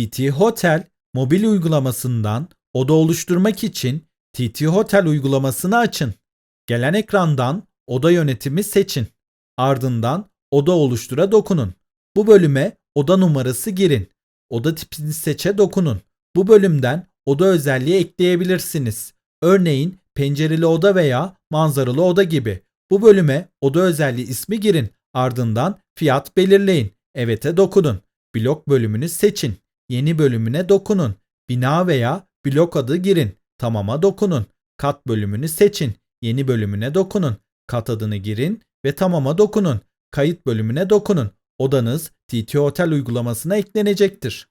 TT Hotel mobil uygulamasından oda oluşturmak için TT Hotel uygulamasını açın. Gelen ekrandan oda yönetimi seçin. Ardından oda oluştura dokunun. Bu bölüme oda numarası girin. Oda tipini seçe dokunun. Bu bölümden oda özelliği ekleyebilirsiniz. Örneğin pencereli oda veya manzaralı oda gibi. Bu bölüme oda özelliği ismi girin. Ardından fiyat belirleyin. Evet'e dokunun. Blok bölümünü seçin. Yeni bölümüne dokunun. Bina veya blok adı girin. Tamama dokunun. Kat bölümünü seçin. Yeni bölümüne dokunun. Kat adını girin ve tamama dokunun. Kayıt bölümüne dokunun. Odanız TT Hotel uygulamasına eklenecektir.